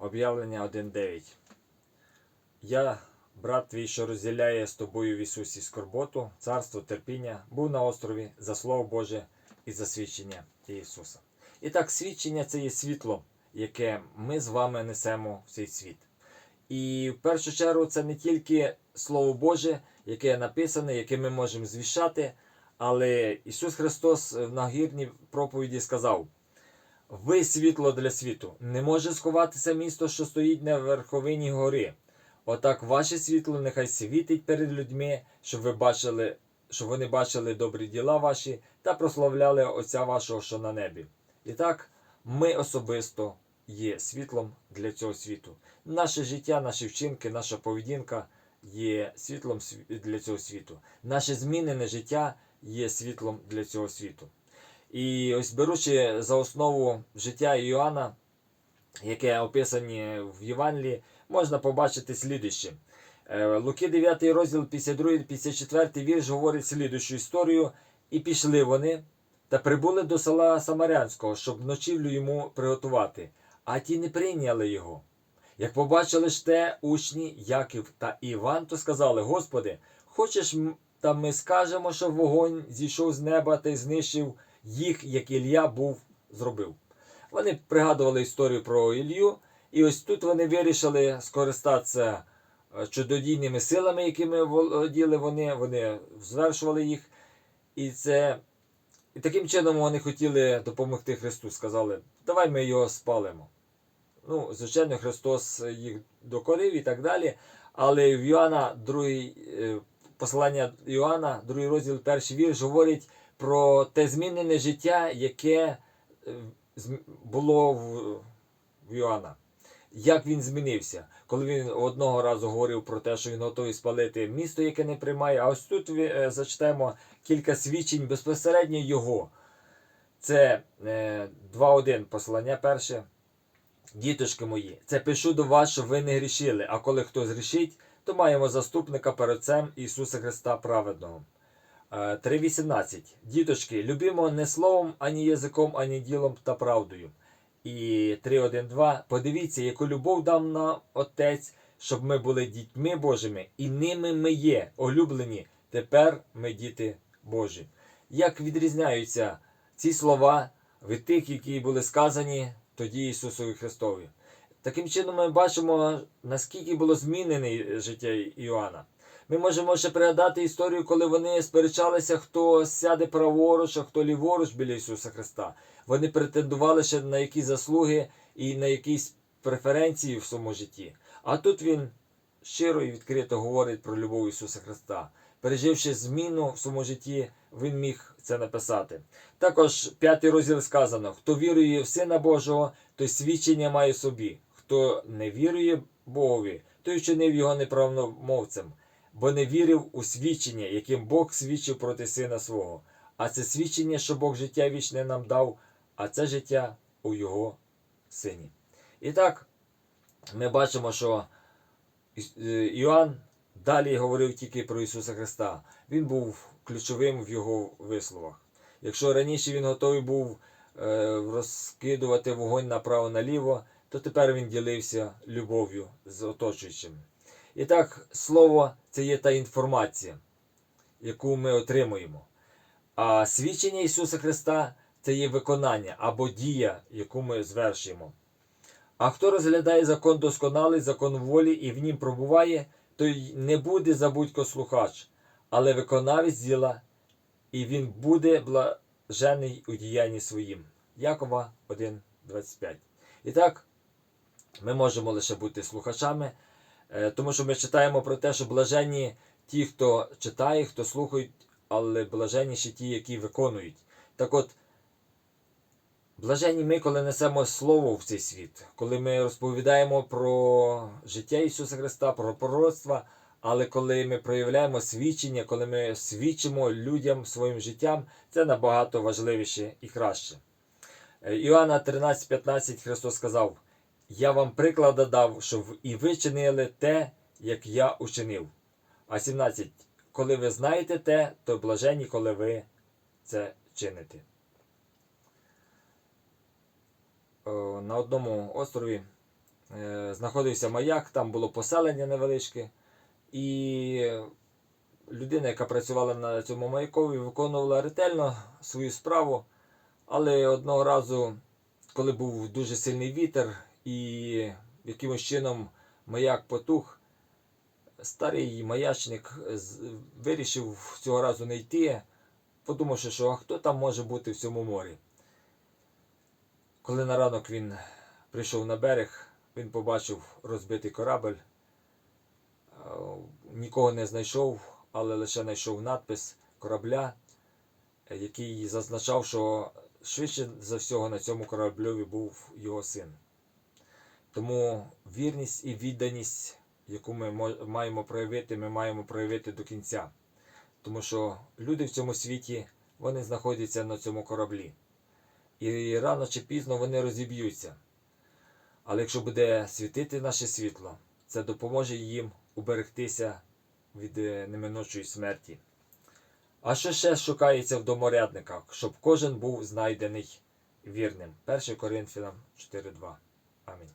Об'явлення 1.9. Я, брат твій, що розділяє з тобою в Ісусі скорботу, царство, терпіння, був на острові за Слово Боже і за свідчення Ісуса. І так, свідчення це є світло, яке ми з вами несемо в цей світ. І в першу чергу це не тільки Слово Боже, яке написане, яке ми можемо звіщати, але Ісус Христос в нагірній проповіді сказав: Ви світло для світу. Не може сховатися місто, що стоїть на верховині гори. Отак ваше світло нехай світить перед людьми, щоб ви бачили, щоб вони бачили добрі діла ваші та прославляли Отця вашого, що на небі. І так, ми особисто є світлом для цього світу. Наше життя, наші вчинки, наша поведінка є світлом для цього світу. Наше змінене життя є світлом для цього світу. І ось беручи за основу життя Іоанна, яке описані в Євангелії, можна побачити слідуще. Е, Луки 9 розділ 52-54 вірш говорить слідущу історію. І пішли вони та прибули до села Самарянського, щоб ночівлю йому приготувати. А ті не прийняли його. Як побачили ж те учні Яків та Іван, то сказали: Господи, хочеш, та ми скажемо, що вогонь зійшов з неба та й знищив їх, як Ілля був зробив. Вони пригадували історію про Ілью, і ось тут вони вирішили скористатися е, чудодійними силами, якими володіли вони, вони звершували їх. І це і таким чином вони хотіли допомогти Христу. Сказали, давай ми його спалимо. Ну, звичайно, Христос їх докорив і так далі. Але в Йоанна, другий, е, послання Іоанна, другий розділ, перший вірш, говорить про те змінене життя, яке е, було в, Йоанна. Як він змінився, коли він одного разу говорив про те, що він готовий спалити місто, яке не приймає. А ось тут е, зачитаємо кілька свідчень безпосередньо його. Це е, 2.1 послання перше. Діточки мої, це пишу до вас, щоб ви не грішили, а коли хто згрішить, то маємо заступника перед Отцем Ісуса Христа праведного. Е, 3.18. Діточки, любімо не словом, ані язиком, ані ділом та правдою. І 3.1.2. Подивіться, яку любов дав нам Отець, щоб ми були дітьми Божими, і ними ми є, улюблені. Тепер ми діти Божі. Як відрізняються ці слова від тих, які були сказані тоді Ісусові Христові? Таким чином, ми бачимо, наскільки було змінене життя Іоанна. Ми можемо ще пригадати історію, коли вони сперечалися, хто сяде праворуч, а хто ліворуч біля Ісуса Христа. Вони претендували ще на якісь заслуги і на якісь преференції в своєму житті. А тут він щиро і відкрито говорить про любов Ісуса Христа. Переживши зміну в своєму житті, він міг це написати. Також п'ятий розділ сказано: хто вірує в Сина Божого, той свідчення має собі. Хто не вірує Богові, той вчинив його неправомовцем, бо не вірив у свідчення, яким Бог свідчив проти сина свого. А це свідчення, що Бог життя вічне нам дав, а це життя у Його сині. І так, ми бачимо, що Іс- е, далі говорив тільки про Ісуса Христа. Він був ключовим в його висловах. Якщо раніше він готовий був е, розкидувати вогонь направо-наліво, то тепер він ділився любов'ю з оточуючим. І так, слово це є та інформація, яку ми отримуємо. А свідчення Ісуса Христа це є виконання або дія, яку ми звершуємо. А хто розглядає закон досконалий, закон волі і в нім пробуває, той не буде забудько слухач, але виконавець діла, і він буде блажений у діянні своїм. Якова 1.25. І так, ми можемо лише бути слухачами, тому що ми читаємо про те, що блаженні ті, хто читає, хто слухають, але блаженніші ті, які виконують. Так от, Блаженні ми, коли несемо Слово в цей світ, коли ми розповідаємо про життя Ісуса Христа, про пророцтва, але коли ми проявляємо свідчення, коли ми свідчимо людям своїм життям, це набагато важливіше і краще. Е, Іоанна 13:15 Христос сказав: Я вам приклада дав, щоб і ви чинили те, як я учинив. А 17. Коли ви знаєте те, то блаженні, коли ви це чините. На одному острові е, знаходився маяк, там було поселення невеличке. І людина, яка працювала на цьому маякові, виконувала ретельно свою справу. Але одного разу, коли був дуже сильний вітер і якимось чином маяк потух, старий маячник вирішив цього разу не йти, подумавши, що а хто там може бути в цьому морі. Коли на ранок він прийшов на берег, він побачив розбитий корабель, Е, нікого не знайшов, але лише знайшов надпис корабля, який зазначав, що швидше за всього на цьому корабльові був його син. Тому вірність і відданість, яку ми маємо проявити, ми маємо проявити до кінця. Тому що люди в цьому світі вони знаходяться на цьому кораблі. І рано чи пізно вони розіб'ються. Але якщо буде світити наше світло, це допоможе їм уберегтися від е, неминучої смерті. А що ще шукається в доморядниках, щоб кожен був знайдений вірним? 1 Коринфянам 4.2. Амінь.